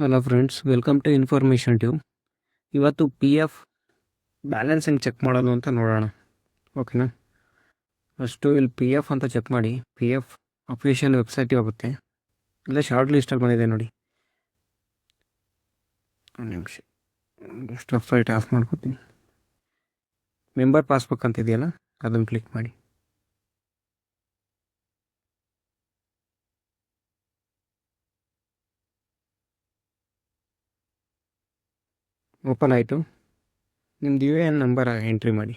Hello friends welcome to information tube ಇವತ್ತು P F balance ಹೆಂಗೆ check ಮಾಡೋದು ಅಂತ ನೋಡೋಣ. ಓಕೆನಾ ಫಸ್ಟು ಇಲ್ಲಿ ಪಿ ಎಫ್ ಅಂತ ಚೆಕ್ ಮಾಡಿ. ಪಿ ಎಫ್ ಅಫಿಷಿಯಲ್ ವೆಬ್ಸೈಟಿಗೆ ಹೋಗುತ್ತೆ. ಇಲ್ಲ ಶಾರ್ಟ್ ಲಿಸ್ಟಲ್ಲಿ ಬಂದಿದೆ ನೋಡಿ. ಒಂದು ನಿಮಿಷ. ವೆಬ್ಸೈಟ್ ಆಫ್ ಮಾಡ್ಕೋತೀನಿ. ಮೆಂಬರ್ ಪಾಸ್ಬುಕ್ ಅಂತ ಇದೆಯಲ್ಲ, ಅದನ್ನು ಕ್ಲಿಕ್ ಮಾಡಿ. ಓಪನ್ ಆಯಿತು. ನಿಮ್ದು U A N number entry ಮಾಡಿ.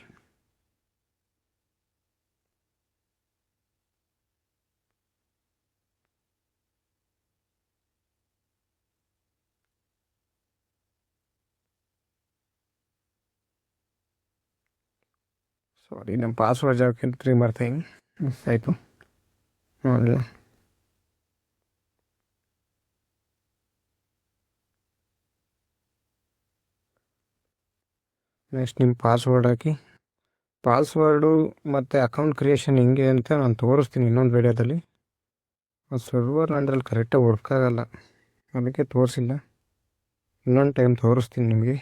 ಸಾರಿ ನಮ್ಮ ಪಾಸ್ವರ್ಡ್ ಜಾಗಕ್ಕೆ ಎಂಟ್ರಿ ಮಾಡ್ತೀನಿ ಆಯಿತು. ನೋಡಿಲ್ಲ ನೆಕ್ಸ್ಟ್ ನಿಮ್ಮ ಪಾಸ್ವರ್ಡ್ ಹಾಕಿ. ಪಾಸ್ವರ್ಡು ಮತ್ತು ಅಕೌಂಟ್ ಕ್ರಿಯೇಷನ್ ಹೆಂಗೆ ಅಂತ ನಾನು ತೋರಿಸ್ತೀನಿ ಇನ್ನೊಂದು ವೀಡಿಯೋದಲ್ಲಿ ಸರ್ವರ್ ನಂದ್ರಲ್ಲಿ ಕರೆಕ್ಟಾಗಿ ವರ್ಕ್ ಆಗಲ್ಲ. ಅದಕ್ಕೆ ತೋರಿಸಿಲ್ಲ. ಇನ್ನೊಂದು ಟೈಮ್ ತೋರಿಸ್ತೀನಿ ನಿಮಗೆ.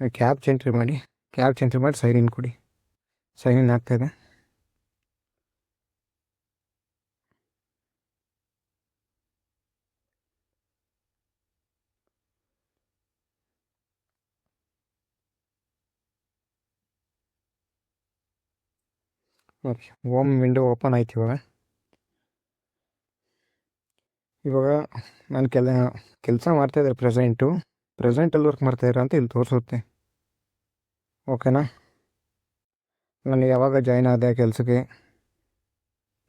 ಕ್ಯಾಬ್ ಎಂಟ್ರಿ ಮಾಡಿ. ಕ್ಯಾಬ್ ಎಂಟ್ರಿ ಮಾಡಿ ಸೈನ್ ಇನ್ ಕೊಡಿ. ಸೈನ್ ಇನ್ ಆಗ್ತಾಯಿದೆ ಓಕೆ ಓಮ್ ವಿಂಡೋ ಓಪನ್ ಆಯ್ತು ಇವಾಗ. ಇವಾಗ ನಾನು ಕೆಲ, ಕೆಲಸ ಮಾಡ್ತಾಯಿದ್ದೆ ಪ್ರೆಸೆಂಟು ಪ್ರೆಸೆಂಟಲ್ಲಿ ವರ್ಕ್ ಮಾಡ್ತಾಯಿರ ಅಂತ ಇಲ್ಲಿ ತೋರಿಸುತ್ತೆ. ಓಕೆನಾ ನಾನು ಯಾವಾಗ ಜಾಯ್ನ್ ಆದೆ ಕೆಲಸಕ್ಕೆ?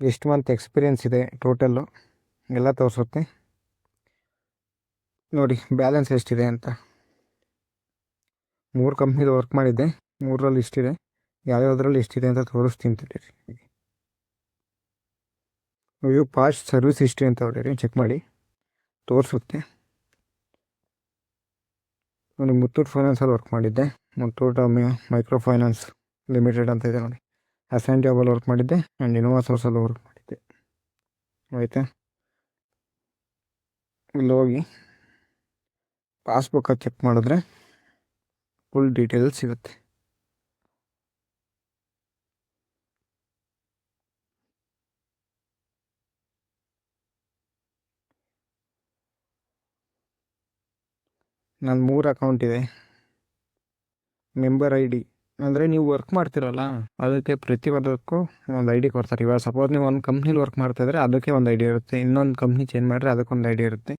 ಎಷ್ಟು ಮಂತ್ ಎಕ್ಸ್ಪೀರಿಯೆನ್ಸ್ ಇದೆ ಟೋಟಲ್ಲು ಎಲ್ಲ ತೋರಿಸುತ್ತೆ. ನೋಡಿ ಬ್ಯಾಲೆನ್ಸ್ ಎಷ್ಟಿದೆ ಅಂತ. ಮೂರು ಕಂಪ್ನಿದು ವರ್ಕ್ ಮಾಡಿದ್ದೆ. ಮೂರರಲ್ಲಿ ಇಷ್ಟಿದೆ. ಯಾವ್ಯಾವುದ್ರಲ್ಲಿ ಎಷ್ಟಿದೆ ಅಂತ ತೋರಿಸ್ತೀನಿ ತಡೀರಿ. ವ್ಯೂ ಪಾಸ್ಟ್ ಸರ್ವಿಸ್ ಹಿಸ್ಟ್ರಿ ಅಂತ ಹೊಡೀರಿ ಚೆಕ್ ಮಾಡಿ. ತೋರಿಸುತ್ತೆ. ನೋಡಿ, ಮುತ್ತೂಟ್ ಫೈನಾನ್ಸಲ್ಲಿ ವರ್ಕ್ ಮಾಡಿದ್ದೆ. ಮುತ್ತೂಟ್ ಮೈಕ್ರೋ ಫೈನಾನ್ಸ್ ಲಿಮಿಟೆಡ್ ಅಂತ ಇದೆ ನೋಡಿ. ಅಸೈನ್ ಜಾಬಲ್ಲಿ ವರ್ಕ್ ಮಾಡಿದ್ದೆ ಆ್ಯಂಡ್ ಇನೋವಾ ಸೋರ್ಸಲ್ಲಿ ವರ್ಕ್ ಮಾಡಿದ್ದೆ. ಆಯಿತಾ? ಇಲ್ಲಿ ಹೋಗಿ. ಪಾಸ್ಬುಕ್ಕ ಚೆಕ್ ಮಾಡಿದ್ರೆ ಫುಲ್ ಡೀಟೇಲ್ಸ್ ಸಿಗುತ್ತೆ. ನನ್ನ ಮೂರು ಅಕೌಂಟ್ ಇದೆ. ಮೆಂಬರ್ ಐ ಡಿ ಅಂದರೆ ನೀವು ವರ್ಕ್ ಮಾಡ್ತಿರಲ್ಲ ಅದಕ್ಕೆ ಪ್ರತಿ ಒಂದಕ್ಕೂ ಒಂದು ಐ ಡಿ ಕೊಡ್ತಾರೆ. ಇವಾಗ ಸಪೋಸ್ ನೀವು ಒಂದು ಕಂಪ್ನಿಲಿ ವರ್ಕ್ ಮಾಡ್ತಾಯಿದ್ರೆ ಅದಕ್ಕೆ ಒಂದು ಐ ಡಿ ಇರುತ್ತೆ. ಇನ್ನೊಂದು ಕಂಪ್ನಿ ಚೇಂಜ್ ಮಾಡಿದ್ರೆ ಅದಕ್ಕೊಂದು ಐ ಡಿ ಇರುತ್ತೆ.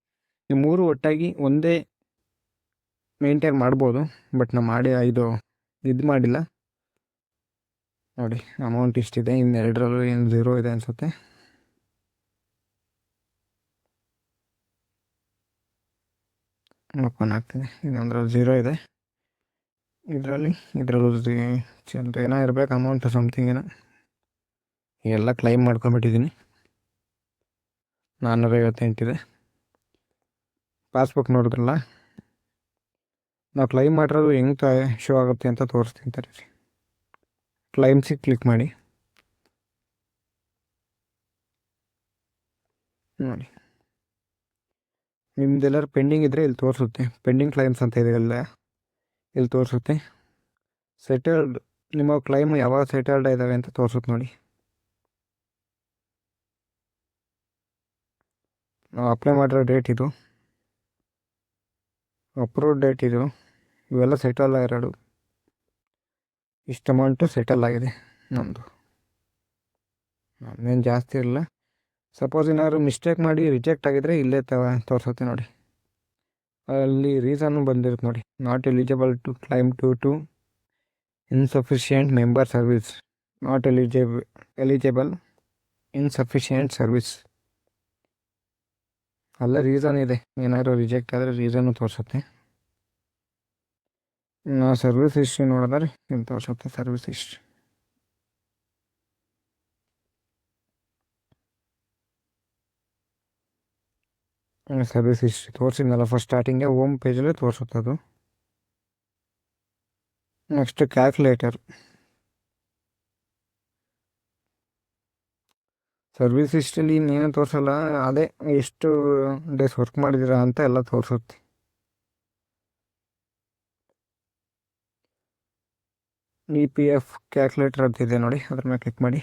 ನೀವು ಮೂರು ಒಟ್ಟಾಗಿ ಒಂದೇ ಮೇಂಟೈನ್ ಮಾಡ್ಬೋದು ಬಟ್ ನಾವು ಮಾಡಿ ಇದು ಇದು ಮಾಡಿಲ್ಲ. ನೋಡಿ ಅಮೌಂಟ್ ಇಷ್ಟಿದೆ ಇನ್ನೆರಡರಲ್ಲೂ ಏನು ಝೀರೋ ಇದೆ ಅನಿಸುತ್ತೆ. ಓಪನ್ ಆಗ್ತೀನಿ ಇನ್ನೊಂದ್ರ ಝೀರೋ ಇದೆ. ಇದರಲ್ಲಿ, ಇದರಲ್ಲೂ ಚಂದ ಏನೋ ಇರಬೇಕು ಅಮೌಂಟ್ ಸಮಥಿಂಗ್ ಏನೋ. ಎಲ್ಲ ಕ್ಲೈಮ್ ಮಾಡ್ಕೊಂಬಿಟ್ಟಿದ್ದೀನಿ ನಾನ್ನೂರ ಐವತ್ತೆಂಟಿದೆ ಪಾಸ್ಬುಕ್ ನೋಡಿದ್ರಲ್ಲ? ನಾವು ಕ್ಲೈಮ್ ಮಾಡಿರೋದು ಹೆಂಗ್ ಶೋ ಆಗುತ್ತೆ ಅಂತ ತೋರಿಸ್ತೀನಿ ತರಿ ಕ್ಲೈಮ್ಸಿಗೆ ಕ್ಲಿಕ್ ಮಾಡಿ. ನೋಡಿ. ನಿಮ್ದೆಲ್ಲರೂ ಪೆಂಡಿಂಗ್ ಇದ್ದರೆ ಇಲ್ಲಿ ತೋರಿಸುತ್ತೆ. ಪೆಂಡಿಂಗ್ ಕ್ಲೈಮ್ಸ್ ಅಂತ ಇದೆ ಅಲ್ಲ ಇಲ್ಲಿ ತೋರಿಸುತ್ತೆ. ಸೆಟಲ್ಡ್, ನಿಮ್ಮ ಕ್ಲೈಮ್ ಯಾವಾಗ ಸೆಟಲ್ಡ್ ಇದ್ದಾವೆ ಅಂತ ತೋರಿಸುತ್ತೆ ನೋಡಿ. ನಾವು ಅಪ್ಲೈ ಮಾಡಿರೋ ಡೇಟ್ ಇದು. ಅಪ್ರೂವ್ಡ್ ಡೇಟ್ ಇದು. ಇವೆಲ್ಲ ಸೆಟಲ್ ಆಗಿರೋದು. ಇಷ್ಟು ಅಮೌಂಟು ಸೆಟಲ್ ಆಗಿದೆ ನಮ್ಮದು ನಮ್ದೇನು ಜಾಸ್ತಿ ಇರಲಿಲ್ಲ ಸಪೋಸ್ ಏನಾದ್ರು ಮಿಸ್ಟೇಕ್ ಮಾಡಿ ರಿಜೆಕ್ಟ್ ಆಗಿದ್ರೆ ಇಲ್ಲೇ ತೋರಿಸುತ್ತೆ ನೋಡಿ. ಅಲ್ಲಿ ರೀಸನ್ನು ಬಂದಿರುತ್ತೆ ನೋಡಿ. Not eligible to claim to to insufficient member service not eligible eligible insufficient service ಅಲ್ಲ ರೀಸನ್ ಇದೆ. ಏನಾದರೂ ರಿಜೆಕ್ಟ್ ಆದರೆ ರೀಸನ್ನು ತೋರಿಸುತ್ತೆ. ನಾ ಸರ್ವಿಸ್ ಹಿಸ್ಟ್ರಿ ನೋಡಿದ್ರೆ ಇಲ್ಲಿ ತೋರಿಸುತ್ತೆ ಸರ್ವಿಸ್ ಹಿಸ್ಟ್ರಿ ಸರ್ವಿಸ್ ಹಿಸ್ಟ್ರಿ ತೋರಿಸಿದ್ನಲ್ಲ ಫಸ್ಟ್ ಸ್ಟಾರ್ಟಿಂಗೇ ಹೋಮ್ ಪೇಜಲ್ಲೇ ತೋರಿಸುತ್ತೆ ಅದು ನೆಕ್ಸ್ಟ್ ಕ್ಯಾಲ್ಕುಲೇಟರ್ ಸರ್ವಿಸ್ ಹಿಸ್ಟ್ರಿಲಿ ಇನ್ನೇನು ತೋರಿಸಲ್ಲ, ಅದೇ ಎಷ್ಟು ಡೇಸ್ ವರ್ಕ್ ಮಾಡಿದ್ದೀರಾ ಅಂತ ಎಲ್ಲ ತೋರಿಸುತ್ತೆ. ಇ ಪಿ ಎಫ್ ಕ್ಯಾಲ್ಕುಲೇಟರ್ ಅಂತಿದೆ ನೋಡಿ, ಅದ್ರ ಮೇಲೆ ಕ್ಲಿಕ್ ಮಾಡಿ.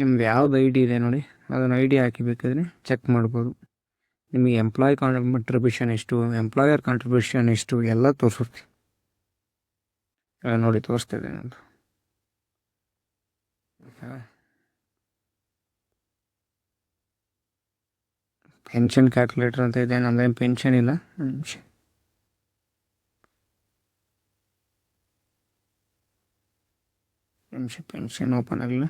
ನಿಮ್ದು ಯಾವ್ದು ಐ ಇದೆ ನೋಡಿ, ಅದನ್ನು ಐ ಡಿ ಹಾಕಿ ಬೇಕಾದ್ರೆ ಚೆಕ್ ಮಾಡ್ಬೋದು. ನಿಮಗೆ ಎಂಪ್ಲಾಯ್ ಕಾಂಟ್ರಿಬ್ಯೂಷನ್ ಎಷ್ಟು ಎಂಪ್ಲಾಯರ್ ಕಾಂಟ್ರಿಬ್ಯೂಷನ್ ಎಷ್ಟು, ಎಲ್ಲ ತೋರಿಸುತ್ತೆ ನೋಡಿ, ತೋರಿಸ್ತಾ ಇದೆ ಪೆನ್ಷನ್ ಕ್ಯಾಲ್ಕುಲೇಟರ್ ಅಂತ ಇದೆ ನಮ್ದೇನು ಪೆನ್ಷನ್ ಇಲ್ಲ. ನಿಮಿಷ ಪೆನ್ಷನ್ ಓಪನ್ ಆಗಲಿಲ್ಲ.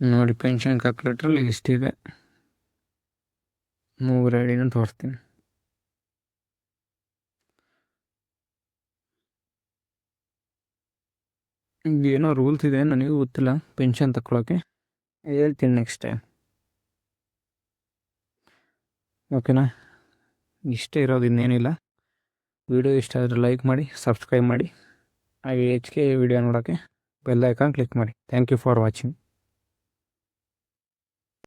ನೋಡಿ ಪೆನ್ಷನ್ ಕ್ಯಾಲ್ಕುಲೇಟ್ರಲ್ಲಿ ಇಷ್ಟಿದೆ ಮೂರು ಐಡಿನ ತೋರಿಸ್ತೀನಿ ಏನೋ ರೂಲ್ಸ್ ಇದೆ ನನಗೂ ಗೊತ್ತಿಲ್ಲ ಪೆನ್ಷನ್ ತಗೊಳಕ್ಕೆ ಹೇಳ್ತೀನಿ ನೆಕ್ಸ್ಟ್ ಟೈಮ್ ಓಕೆನಾ ಇಷ್ಟೇ ಇರೋದು, ಇನ್ನೇನಿಲ್ಲ. ವಿಡಿಯೋ ಇಷ್ಟ ಆದರೆ ಲೈಕ್ ಮಾಡಿ ಸಬ್ಸ್ಕ್ರೈಬ್ ಮಾಡಿ. ಹಾಗೆ ಹೆಚ್ಚಿಗೆ ವಿಡಿಯೋ ನೋಡೋಕ್ಕೆ ಬೆಲ್ ಐಕಾನ್ ಕ್ಲಿಕ್ ಮಾಡಿ. Thank you for watching